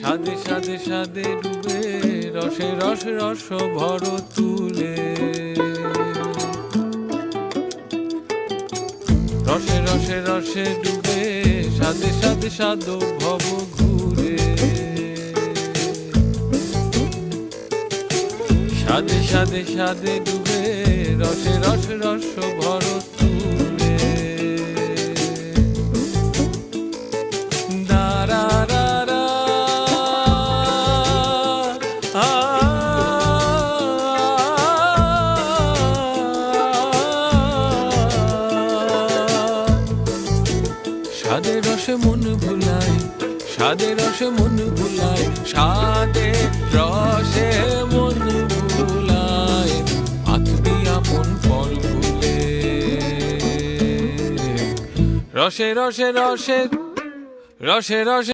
সাদে সাদে সাদে ডুবে রসে, রস রস ভর তুলে। রসে রসে রসে ডুবে সাদে সাদে সাদ ভব ঘুরে। সাদে সাদে সাদে ডুবে সাদে রসে মন ভুলায় সাদে রসে মন ভুলায় সাদে রসে মন ভুলায়। আত্মি আপন পর ভুলে। রসে রসে রসে রসে রসে